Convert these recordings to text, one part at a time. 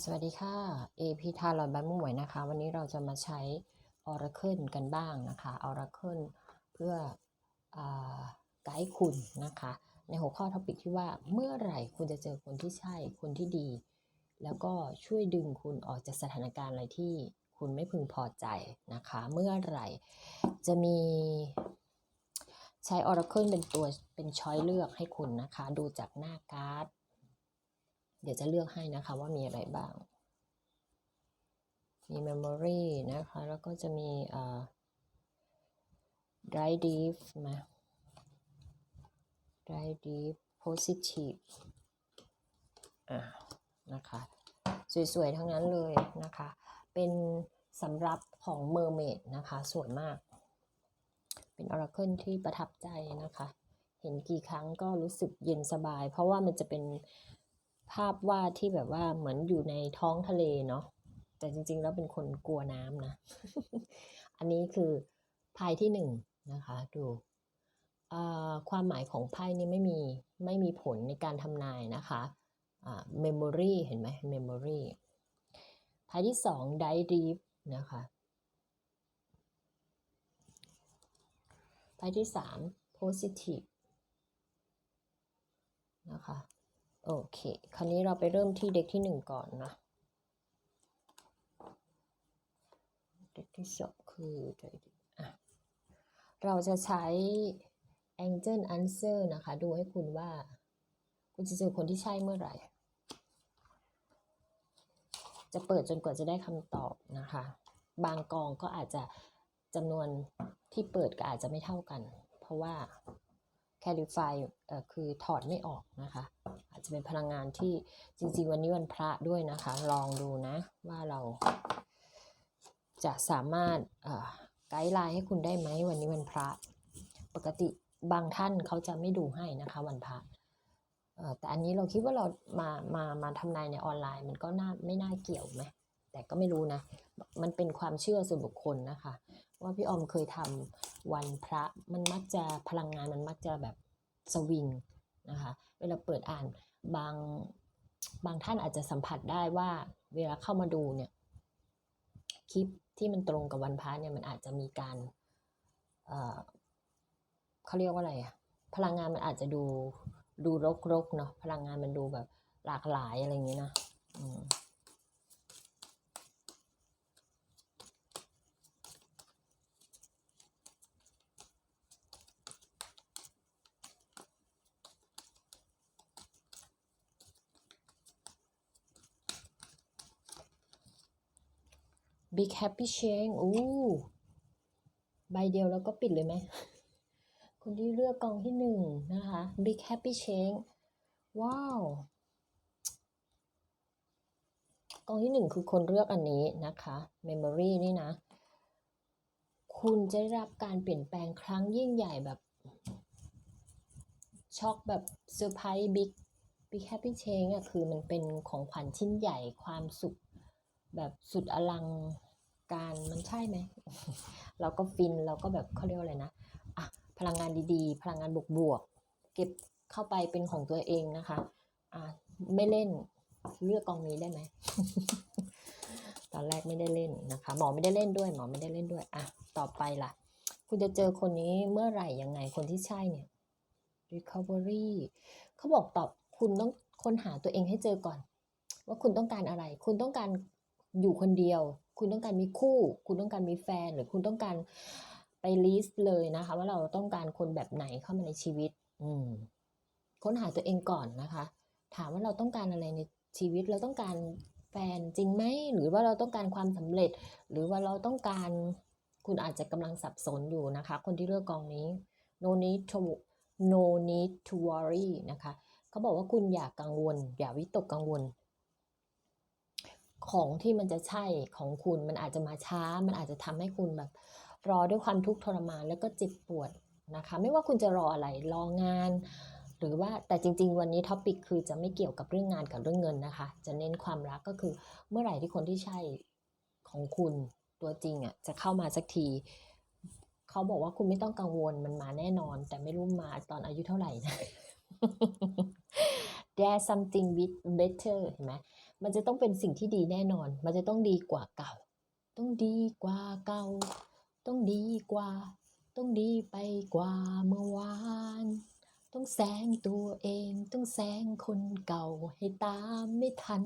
สวัสดีค่ะ AP ทาลอยบ้านมุ่งหมวยนะคะ วันนี้เราจะมาใช้ Oracle กันบ้างนะคะ Oracle เพื่ออไกด์คุณนะคะ ในหัวข้อท็อปิกที่ว่าเมื่อไหร่คุณจะเจอคนที่ใช่ คนที่ดี แล้วก็ช่วยดึงคุณออกจากสถานการณ์อะไรที่คุณไม่พึงพอใจนะคะ เมื่อไหร่จะมีใช้ Oracle เป็นตัวเป็นช้อยเลือกให้คุณนะคะ ดูจากหน้าการ์ด เดี๋ยวจะเลือกให้นะคะว่ามีอะไรบ้าง มี memory นะคะ แล้วก็จะมีอ่อ drive deep มา drive deep positive อ่านะคะ สวยๆ ทั้งนั้นเลยนะคะ เป็นสำหรับของ mermaid นะคะสวนมาก เป็น oracle ที่ประทับใจนะคะ เห็นกี่ครั้งก็รู้สึกเย็นสบาย เพราะว่ามันจะเป็น ภาพวาดที่แบบว่าเหมือนอยู่ในท้องทะเลเนาะแต่จริง ๆ แล้วเป็นคนกลัวน้ำนะ อันนี้คือไพ่ที่หนึ่งนะคะดูความหมายของไพ่นี่ไม่มีไม่มีผลในการทำนายนะคะอ่า memory เห็นไหม memory ไพ่ที่สอง die deep นะคะไพ่ที่สาม positive นะคะ โอเค คราวนี้เราไปเริ่มที่เด็กที่หนึ่งก่อนนะ เด็กที่สองคืออะเราจะใช้ Angel Answer นะคะ ดูให้คุณว่า คุณจะเจอคนที่ใช่เมื่อไหร่ จะเปิดจนกว่าจะได้คำตอบนะคะ บางกองก็อาจจะจำนวนที่เปิดก็อาจจะไม่เท่ากัน เพราะว่า Clarify คือถอดไม่ออกนะคะ จจะเป็นพลังงานที่จริง ๆ วันนี้วันพระด้วยนะคะ ลองดูนะว่าเรา จะสามารถไกด์ไลน์ให้คุณได้ไหมวันนี้วันพระ ปกติบางท่านเขาจะไม่ดูให้นะคะ วันพระแต่อันนี้เราคิดว่าเรามามามาทำนายในออนไลน์ มันก็น่าไม่น่าเกี่ยวไหมแต่ก็ไม่รู้นะ มันเป็นความเชื่อส่วนบุคคลนะคะ ว่าพี่ออมเคยทำวันพระมันมักจะพลังงานมันมักจะแบบสวิงนะคะ เวลาเปิดอ่าน บางบางท่านอาจจะสัมผัสได้ว่าเวลาเข้ามาดูเนี่ยคลิปที่มันตรงกับวันพระเนี่ยมันอาจจะมีการเอ่อเขาเรียกว่าอะไรอะพลังงานมันอาจจะดูดูรกๆเนาะพลังงานมันดูแบบหลากหลายอะไรอย่างนี้นะอืม Big Happy Change อู้ใบเดียวแล้วก็ปิดเลยไหม คนที่เลือกกองที่หนึ่งนะคะ Big Happy Change ว้าว กองที่หนึ่งคือคนเลือกอันนี้นะคะ Memory นี่นะ คุณจะได้รับการเปลี่ยนแปลงครั้งยิ่งใหญ่แบบ ช็อกแบบเซอร์ไพรส์บิ๊กบิ๊กแฮปปี้เชงอะคือมันเป็นของขวัญชิ้นใหญ่ความสุข แบบสุดอลังการมันใช่ไหม เราก็ฟินเราก็แบบเขาเรียกว่าอะไรนะอะพลังงานดีๆ พลังงานบวกๆเก็บเข้าไปเป็นของตัวเองนะคะอะไม่เล่นเลือกกองนี้ได้ไหมตอนแรกไม่ได้เล่นนะคะ หมอไม่ได้เล่นด้วย หมอไม่ได้เล่นด้วยอะต่อไปล่ะ คุณจะเจอคนนี้เมื่อไหร่ยังไงคนที่ใช่เนี่ย recovery เขาบอกตอบคุณต้องค้นหาตัวเองให้เจอก่อน ว่าคุณต้องการอะไร คุณต้องการ อยู่คนเดียว คุณต้องการมีคู่ คุณต้องการมีแฟน หรือคุณต้องการไปลิสต์เลยนะคะ ว่าเราต้องการคนแบบไหนเข้ามาในชีวิต อืมค้นหาตัวเองก่อนนะคะ ถามว่าเราต้องการอะไรในชีวิตเราต้องการแฟนจริงไหมหรือว่าเราต้องการความสำเร็จ หรือว่าเราต้องการคุณอาจจะกำลังสับสนอยู่นะคะ คนที่เลือกกองนี้ no need to no need to worry นะคะเขาบอกว่าคุณอย่ากกังวล อย่าวิตกกังวล ของที่มันจะใช่ของคุณมันอาจจะมาช้า มันอาจจะทำให้คุณแบบ รอด้วยความทุกข์ทรมานแล้วก็เจ็บปวดนะคะ ไม่ว่าคุณจะรออะไรรองาน หรือว่าแต่จริง ๆ วันนี้ท็อปิกคือจะไม่เกี่ยวกับเรื่องงานกับเรื่องเงินนะคะ จะเน้นความรักก็คือเมื่อไหร่ที่คนที่ใช่ของคุณตัวจริงอะจะเข้ามาสักทีเขาบอกว่าคุณไม่ต้องกังวลมันมาแน่นอน แต่ไม่รู้มาตอนอายุเท่าไหร่นะ There's something with better เห็นไหม มันจะต้องเป็นสิ่งที่ดีแน่นอน มันจะต้องดีกว่าเก่า ต้องดีกว่าเก่า ต้องดีกว่า ต้องดีไปกว่าเมื่อวาน ต้องแซงตัวเอง ต้องแซงคนเก่าให้ตามไม่ทัน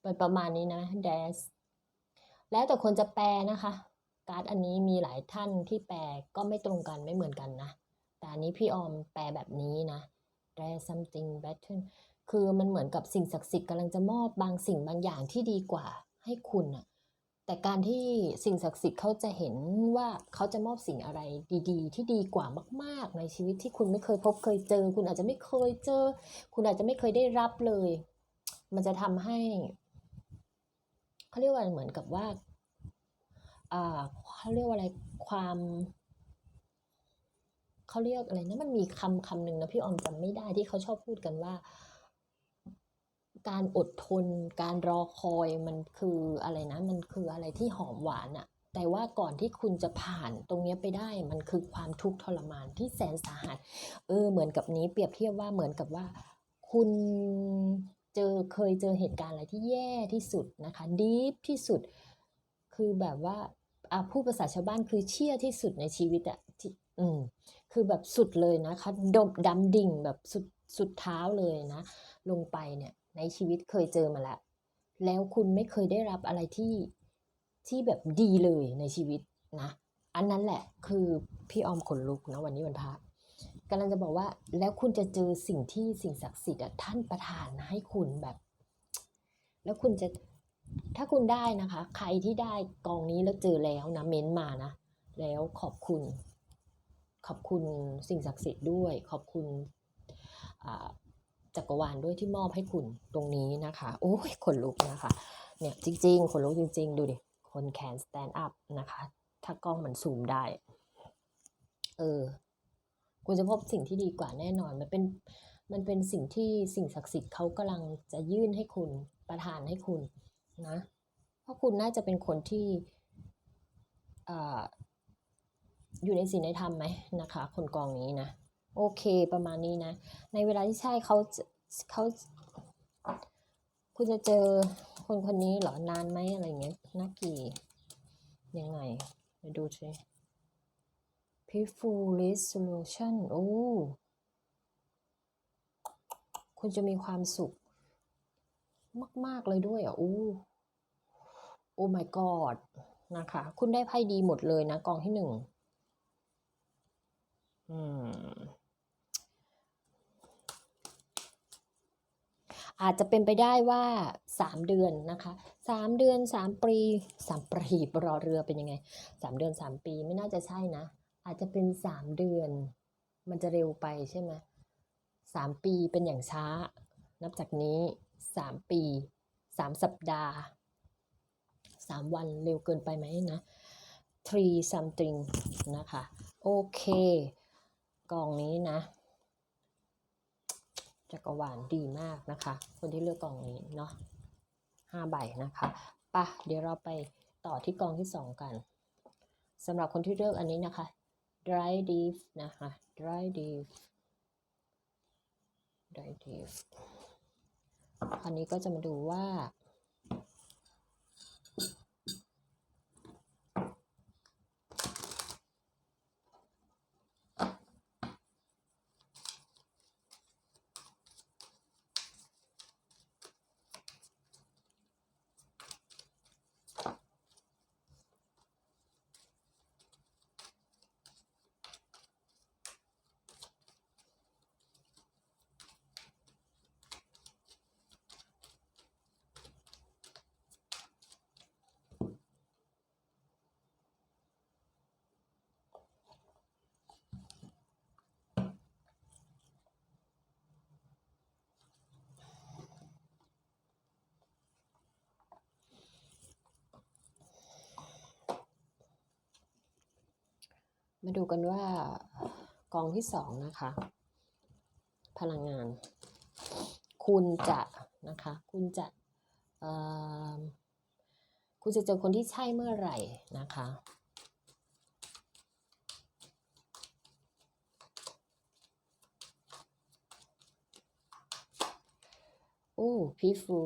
ไปประมาณนี้นะแดสแล้วแต่คนจะแปลนะคะ การ์ดอันนี้มีหลายท่านที่แปลก็ไม่ตรงกันไม่เหมือนกันนะ แต่อันนี้พี่ออมแปลแบบนี้นะ there something better คือมันเหมือนกับสิ่งศักดิ์สิทธิ์กำลังจะมอบบางสิ่งบางอย่างที่ดีกว่าให้คุณอะแต่การที่สิ่งศักดิ์สิทธิ์เขาจะเห็นว่าเขาจะมอบสิ่งอะไรดีๆ ที่ดีกว่ามากๆ ในชีวิตที่คุณไม่เคยพบเคยเจอ คุณอาจจะไม่เคยเจอ คุณอาจจะไม่เคยได้รับเลย มันจะทำให้เขาเรียกว่าเหมือนกับว่าอ่าเขาเรียกว่าอะไรความเขาเรียกอะไรนะมันมีคำคำหนึ่งนะพี่ออมจำไม่ได้ที่เขาชอบพูดกันว่า การอดทน การรอคอยมันคืออะไรนะ มันคืออะไรที่หอมหวานอะแต่ว่าก่อนที่คุณจะผ่านตรงนี้ไปได้มันคือความทุกข์ทรมานที่แสนสาหัส เออเหมือนกับนี้เปรียบเทียบว่าเหมือนกับว่า คุณเจอเคยเจอเหตุการณ์อะไรที่แย่ที่สุดนะคะดีฟที่สุด คือแบบว่าอะพูดภาษาชาวบ้านคือเชี่ยที่สุดในชีวิตอะที่อืมคือแบบสุดเลยนะคะดมดำดิ่งแบบสุดสุดเท้าเลยนะ ลงไปเนี่ย ในชีวิตเคยเจอมาแล้วแล้วคุณไม่เคยได้รับอะไรที่ที่แบบดีเลยในชีวิตนะ อันนั้นแหละคือพี่ออมขนลุกนะวันนี้วันพระกำลังจะบอกว่าแล้วคุณจะเจอสิ่งที่สิ่งศักดิ์สิทธิ์อะท่านประทานให้คุณแบบ แล้วคุณจะถ้าคุณได้นะคะ ใครที่ได้กองนี้แล้วเจอแล้วนะเม้นมานะ แล้วขอบคุณ ขอบคุณสิ่งศักดิ์สิทธิ์ด้วย ขอบคุณอ่า จักรวาลด้วยที่มอบให้คุณตรงนี้นะคะโอ้ยขนลุกนะคะเนี่ยจริง ๆ ขนลุกจริง ๆ ดูดิคนแขน stand up นะคะ ถ้ากล้องมันซูมได้ เออ คุณจะพบสิ่งที่ดีกว่าแน่นอน มันเป็นมันเป็นสิ่งที่สิ่งศักดิ์สิทธิ์เขากำลังจะยื่นให้คุณประทานให้คุณนะ เพราะคุณน่าจะเป็นคนที่ออยู่ในศีลในธรรมไหมนะคะ คนกองนี้นะ โอเคประมาณนี้นะ ในเวลาที่ใช่เขาเขาคุณจะเจอคนคนนี้เหรอนานไหมอะไรเงี้ยนักกี่ยังไงไปดูสิ peaceful resolution โอ้คุณจะมีความสุข มาก ๆ เลยด้วยอะโอ้โอ้ my god นะคะ คุณได้ไพ่ดีหมดเลยนะกองที่หนึ่งอืม อาจจะเป็นไปได้ว่าสามเดือนนะคะสามเดือนสามปีสามปีรอเรือเป็นยังไงสามเดือนสามปีไม่น่าจะใช่นะ อาจจะเป็นสามเดือน มันจะเร็วไปใช่ไหมสามปีเป็นอย่างช้า นับจากนี้สามปีสามสัปดาห์สามวันเร็วเกินไปไหมนะ three something นะคะ โอเคกองนี้นะ จักรวาลดีมากนะคะ คนที่เลือกกองนี้เนาะห้าใบนะคะปะเดี๋ยวเราไปต่อที่กองที่สองกันสำหรับคนที่เลือกอันนี้นะคะ dry div นะคะ dry div dry div อันนี้ก็จะมาดูว่า มาดูกันว่ากองที่สองนะคะ พลังงาน คุณจะนะคะ คุณจะคุณจะเจอคนที่ใช่เมื่อไหร่นะคะโอ้พีฟู